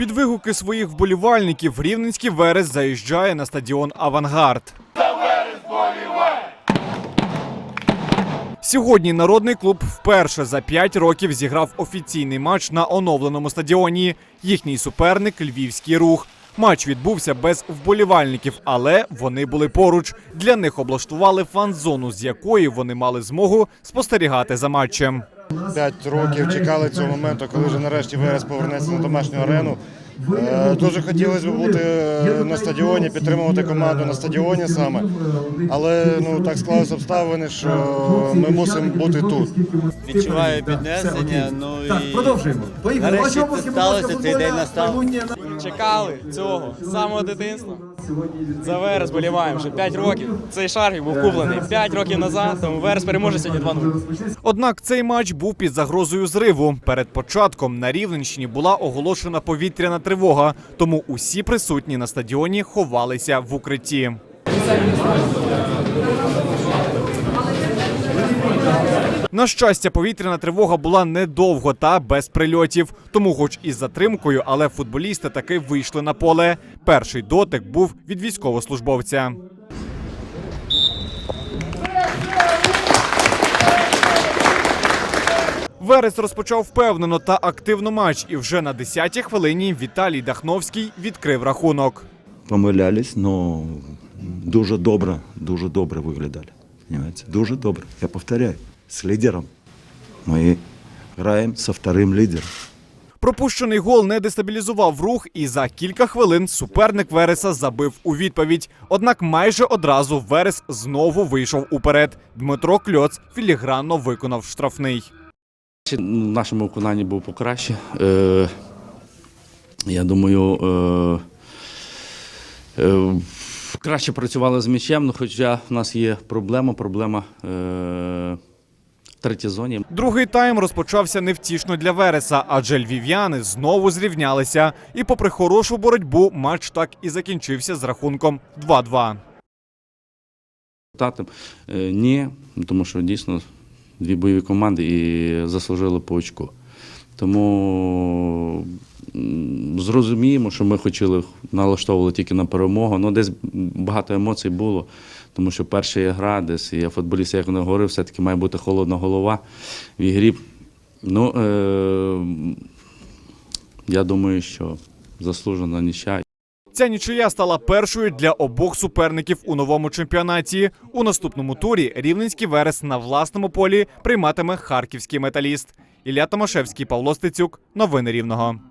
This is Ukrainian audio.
Під вигуки своїх вболівальників рівненський Верес заїжджає на стадіон Авангард. Сьогодні народний клуб вперше за 5 років зіграв офіційний матч на оновленому стадіоні. Їхній суперник Львівський рух. Матч відбувся без вболівальників, але вони були поруч. Для них облаштували фан-зону, з якої вони мали змогу спостерігати за матчем. П'ять років чекали цього моменту, коли вже нарешті ВРС повернеться на домашню арену. Е, Дуже хотілося б бути е, на стадіоні, підтримувати команду на стадіоні саме. Але ну так склалися обставини, що ми мусимо бути тут. Відчуваю піднесення, ну і продовжуємо. Поїхали. нарешті це сталося, цей день настав. Чекали цього з самого дитинства. За Верес боліваємо вже 5 років. Цей шарфік був куплений 5 років назад, тому Верес переможе сьогодні 2-0. Однак цей матч був під загрозою зриву. Перед початком на Рівненщині була оголошена повітряна тривога, тому усі присутні на стадіоні ховалися в укритті. На щастя, повітряна тривога була недовго та без прильотів. Тому, хоч із затримкою, але футболісти таки вийшли на поле. Перший дотик був від військовослужбовця. Верес розпочав впевнено та активно матч, і вже на 10-й хвилині Віталій Дахновський відкрив рахунок. помилялись, но дуже добре, дуже добре виглядали. Дуже добре. Я повторяю, з лідером. Ми граємо зі вторим лідером. Пропущений гол не дестабілізував рух, і за кілька хвилин суперник Вереса забив у відповідь. Однак майже одразу Верес знову вийшов уперед. Дмитро Кльоц філігранно виконав штрафний. В нашому виконанні був покраще. Е, я думаю, е, е, краще працювали з м'ячем, ну, хоча в нас є проблема, проблема е, третій зоні. Другий тайм розпочався невтішно для Вереса, адже львів'яни знову зрівнялися. І, попри хорошу боротьбу, матч так і закінчився з рахунком 2-2. Результатом е, ні, тому що дійсно дві бойові команди і заслужили по очку. Тому зрозуміємо, що ми хотіли налаштовували тільки на перемогу. Ну, десь багато емоцій було, тому що перша гра, десь я футболіст, як не говорив, все-таки має бути холодна голова в ігрі. Ну, е, я думаю, що заслужена нічя. Ця нічия стала першою для обох суперників у новому чемпіонаті. У наступному турі рівненський верес на власному полі прийматиме харківський металіст. Ілля Томашевський, Павло Стецюк. Новини Рівного.